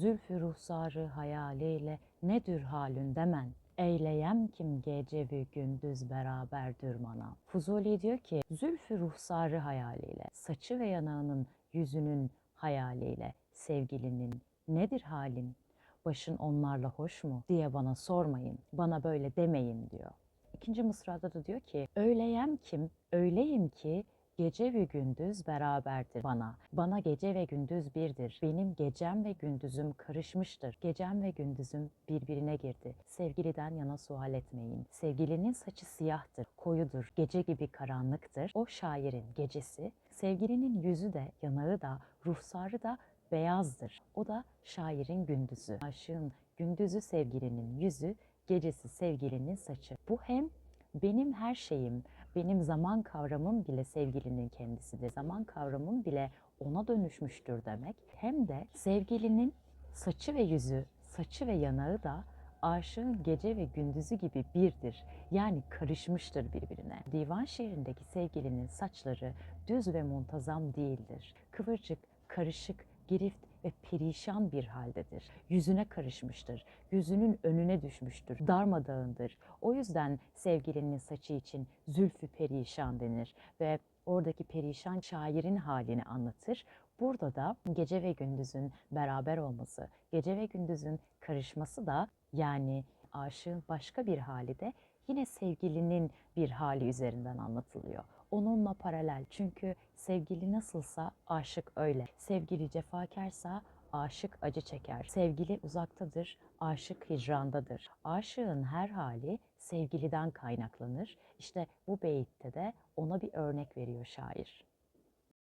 Zülfü ruhsarı hayaliyle nedir halün demen. Eyleyem kim gece ve gündüz beraberdir mana. Fuzuli diyor ki zülfü ruhsarı hayaliyle, saçı ve yanağının yüzünün hayaliyle sevgilinin nedir halin? Başın onlarla hoş mu diye bana sormayın, bana böyle demeyin diyor. İkinci mısrada da diyor ki öyleyem kim, öyleyim ki Gece ve gündüz beraberdir bana. Bana gece ve gündüz birdir. Benim gecem ve gündüzüm karışmıştır. Gecem ve gündüzüm birbirine girdi. Sevgiliden yana sual etmeyin. Sevgilinin saçı siyahtır, koyudur, gece gibi karanlıktır. O şairin gecesi, sevgilinin yüzü de, yanağı da, ruhsarı da beyazdır. O da şairin gündüzü. Aşığın gündüzü sevgilinin yüzü, gecesi sevgilinin saçı. Bu hem benim her şeyim, benim zaman kavramım bile sevgilinin kendisidir. Zaman kavramım bile ona dönüşmüştür demek. Hem de sevgilinin saçı ve yüzü, saçı ve yanağı da aşığın gece ve gündüzü gibi birdir. Yani karışmıştır birbirine. Divan şiirindeki sevgilinin saçları düz ve muntazam değildir. Kıvırcık, karışık, girift ve perişan bir haldedir. Yüzüne karışmıştır. Yüzünün önüne düşmüştür. Darmadağındır. O yüzden sevgilinin saçı için zülfü perişan denir ve oradaki perişan şairin halini anlatır. Burada da gece ve gündüzün beraber olması, gece ve gündüzün karışması da yani aşığın başka bir hali de yine sevgilinin bir hali üzerinden anlatılıyor. Onunla paralel çünkü sevgili nasılsa aşık öyle. Sevgili cefakarsa aşık acı çeker. Sevgili uzaktadır, aşık hicrandadır. Aşığın her hali sevgiliden kaynaklanır. İşte bu beyitte de ona bir örnek veriyor şair.